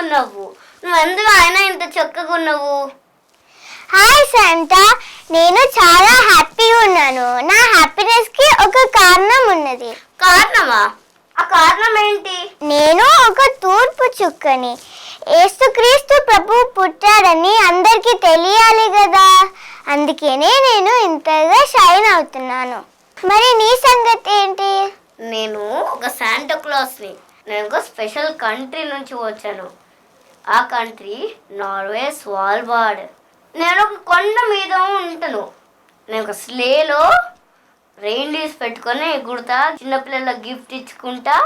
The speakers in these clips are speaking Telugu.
బాగున్నావు నువ్వెందుకు ఆయన ఇంత చక్కగా ఉన్నావు హాయ్ శాంటా నేను చాలా హ్యాపీగా ఉన్నాను. నా హ్యాపీనెస్కి ఒక కారణం ఉన్నది. కారణమా? ఆ కారణం ఏంటి? నేను ఒక తూర్పు చుక్కని. యేసుక్రీస్తు ప్రభు పుట్టాడని అందరికీ తెలియాలి కదా. అందుకనే నేను ఇంతగా షైన్ అవుతున్నాను. మరి నీ సంగతి ఏంటి? నేను ఒక శాంటా క్లాస్ని నేను ఒక స్పెషల్ కంట్రీ నుంచి వచ్చాను. ఆ కంట్రీ నార్వే స్వాల్బార్డ్ నేను ఒక కొండ మీద ఉంటాను. నేను ఒక స్లేలో రెయిన్డీస్ పెట్టుకొని ఎగురుతా చిన్నపిల్లలకు గిఫ్ట్ ఇచ్చుకుంటా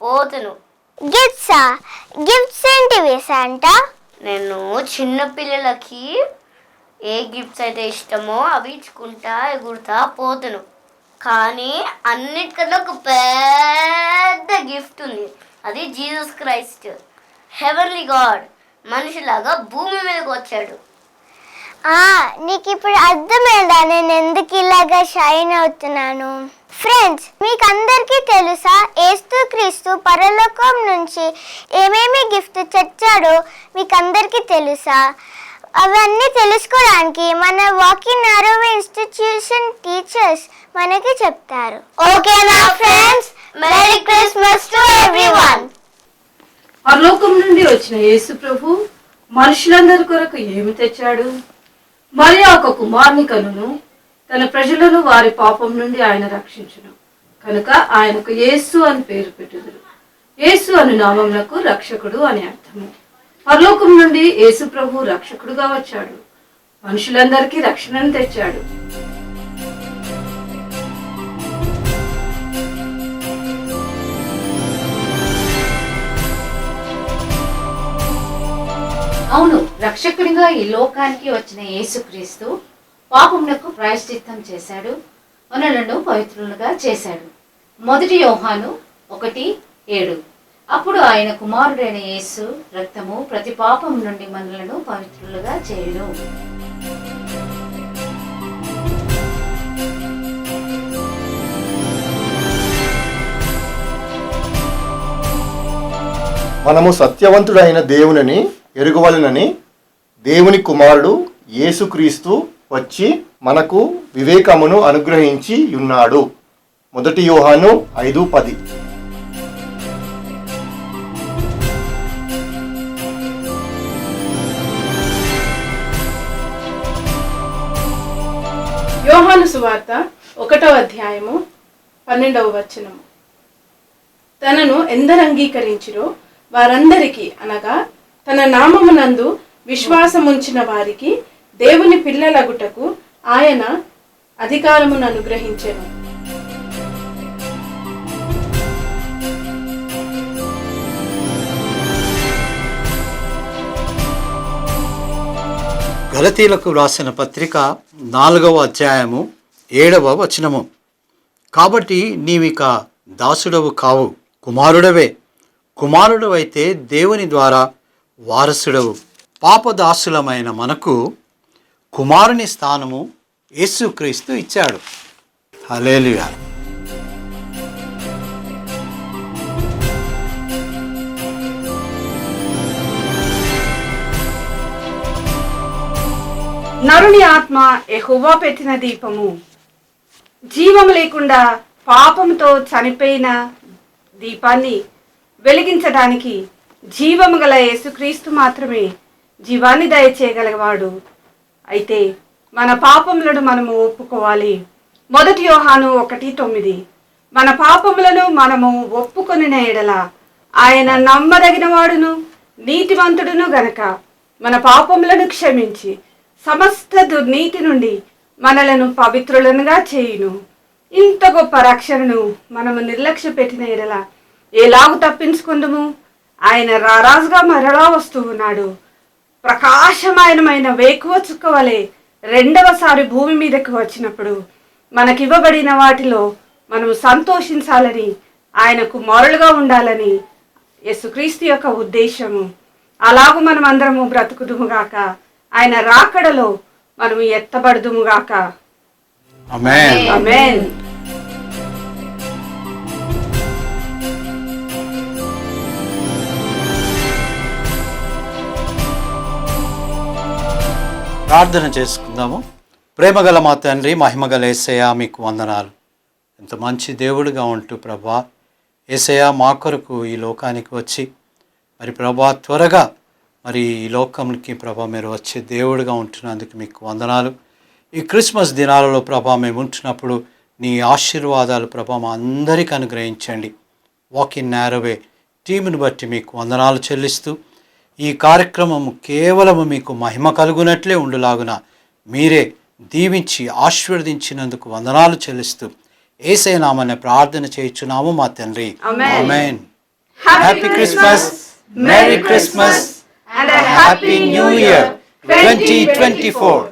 పోతాను. గిఫ్ట్సా? గిఫ్ట్స్ ఏంటివి శాంటా నేను చిన్న పిల్లలకి ఏ గిఫ్ట్స్ అయితే ఇష్టమో అవి ఇచ్చుకుంటా ఎగురుతా పోతాను. కానీ అన్నిటికన్నా ఒక పెద్ద గిఫ్ట్ ఉంది. అది జీసస్ క్రైస్ట్. హెవెన్లీ గాడ్ మనిషిలాగా భూమి మీదకి వచ్చాడు. నీకు ఇప్పుడు అర్థమైందా? నేను ఎందుకు ఇలాగా షైన్ అవుతున్నాను? ఫ్రెండ్స్ మీకు అందరికీ తెలుసా? ఏస్తు క్రీస్తు పరలోకం నుంచి ఏమేమి గిఫ్ట్ తెచ్చాడో మీకు అందరికీ తెలుసా? అవన్నీ తెలుసుకోవడానికి మన వాకింగ్ నారోవే ఇన్స్టిట్యూషన్ టీచర్స్ మనకి చెప్తారు. ఓకేనా friends merry Christmas to everyone పరలోకం నుండి వచ్చిన యేసు ప్రభు మనుషులందరి కొరకు ఏమి తెచ్చాడు? మరి ఒక కుమార్ని కనును తన ప్రజలను వారి పాపం నుండి ఆయన రక్షించును. కనుక ఆయనకు యేసు అని పేరు పెట్టుదురు. యేసు అను నామములకు రక్షకుడు అని అర్థము. పరలోకం నుండి యేసు ప్రభు రక్షకుడుగా వచ్చాడు. మనుషులందరికీ రక్షణను తెచ్చాడు. అవును రక్షకుడిగా ఈ లోకానికి వచ్చిన యేసుక్రీస్తు పాపమునకు ప్రాయశ్చిత్తం చేశాడు మనలను పవిత్రులుగా చేశాడు. మొదటి యోహాను ఒకటి ఏడు. అప్పుడు ఆయన కుమారుడైన యేసు రక్తము ప్రతి పాపం నుండి మనలను పవిత్రులుగా చేయడు మనము సత్యవంతుడైన దేవునిని ఎరుగవలనని దేవుని కుమారుడు యేసుక్రీస్తు వచ్చి మనకు వివేకమును అనుగ్రహించి ఉన్నాడు. మొదటి యోహాను ఐదు పది. యోహాను సువార్త ఒకటో అధ్యాయము పన్నెండవ వచనము. తనను ఎందరు అంగీకరించిరో వారందరికీ అనగా తన నామమునందు విశ్వాసముంచిన వారికి దేవుని పిల్లలగుటకు ఆయన అధికారమును అనుగ్రహించెను. గలతీలకు వ్రాసిన పత్రిక నాలుగవ అధ్యాయము ఏడవ వచనము. కాబట్టి నీవిక దాసుడవు కావు కుమారుడవే. కుమారుడవైతే దేవుని ద్వారా వారసుడవు. పాపదాసులమైన మనకు కుమారుని స్థానము యేసుక్రీస్తు ఇచ్చాడు. హలేలుగా నరుని ఆత్మ ఎహువా పెట్టిన దీపము. జీవము లేకుండా పాపంతో చనిపోయిన దీపాన్ని వెలిగించడానికి జీవము గల యేసుక్రీస్తు మాత్రమే జీవాన్ని దయచేయగలవాడు అయితే మన పాపములను మనము ఒప్పుకోవాలి. మొదటి యోహాను ఒకటి తొమ్మిది. మన పాపములను మనము ఒప్పుకొనిన ఎడల ఆయన నమ్మదగిన వాడును నీతివంతుడును గనక మన పాపములను క్షమించి సమస్త దుర్నీతి నుండి మనలను పవిత్రులనుగా చేయును. ఇంత గొప్ప రక్షణను మనము నిర్లక్ష్య పెట్టిన ఎడల ఎలాగు తప్పించుకుందుము? ఆయన రారాజుగా మరలా వస్తూ ఉన్నాడు. ప్రకాశమాయనమైన వేకువ చుక్క వలె రెండవసారి భూమి మీదకి వచ్చినప్పుడు మనకివ్వబడిన వాటిలో మనము సంతోషించాలని ఆయనకు మొరలుగా ఉండాలని యేసుక్రీస్తు యొక్క ఉద్దేశము. అలాగూ మనం అందరము బ్రతుకుదుముగాక ఆయన రాకడలో మనము ఎత్తబడుదుముగాక ఆమేన్ ఆమేన్ ప్రార్థన చేసుకుందాము. ప్రేమగల మా తండ్రి మహిమగల ఏసయ్య మీకు వందనాలు. ఎంత మంచి దేవుడిగా ఉంటూ ప్రభా. ఏసయ్య మా కొరకు ఈ లోకానికి వచ్చి మరి ప్రభా త్వరగా మరి ఈ లోకంకి ప్రభా మీరు వచ్చే దేవుడిగా ఉంటున్నందుకు మీకు వందనాలు. ఈ క్రిస్మస్ దినాలలో ప్రభా మేము ఉంటున్నప్పుడు నీ ఆశీర్వాదాలు ప్రభా మా అందరికీ అనుగ్రహించండి. వాక్ ఇన్ నేరవే టీముని బట్టి మీకు వందనాలు చెల్లిస్తూ ఈ కార్యక్రమము కేవలము మీకు మహిమ కలుగునట్లే ఉండులాగున మీరే దీవించి ఆశీర్వదించినందుకు వందనాలు చెల్లిస్తూ ఏసై నామనే ప్రార్థన చేయించున్నాము మా తండ్రి. ఆమేన్ happy Christmas merry Christmas and happy new year twenty twenty four